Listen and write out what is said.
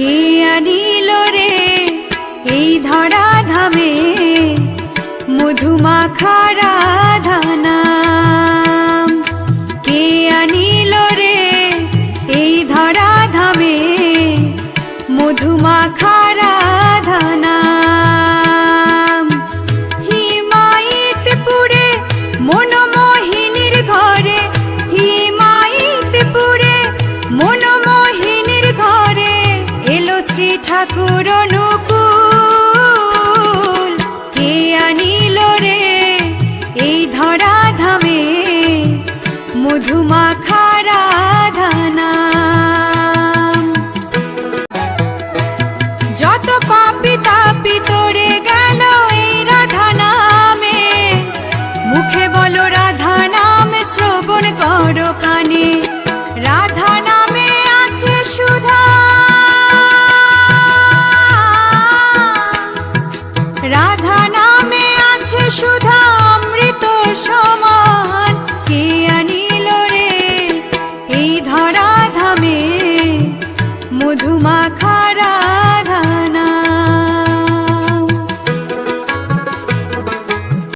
কে আনিল রে এই ধরা ধামে? মধুমাখা রাধানাম কে আনিল রে এই ধরা ধামে? মধুমাখা ঠাকুর অনুকূল। কে আনিল রে এই ধরা ধামে? মধুমাখা রাধানাম যত পাপি তাপি তোরে গেল এই রাধা নামে। মুখে বলো রাধা নামে, শ্রবণ করো কানে।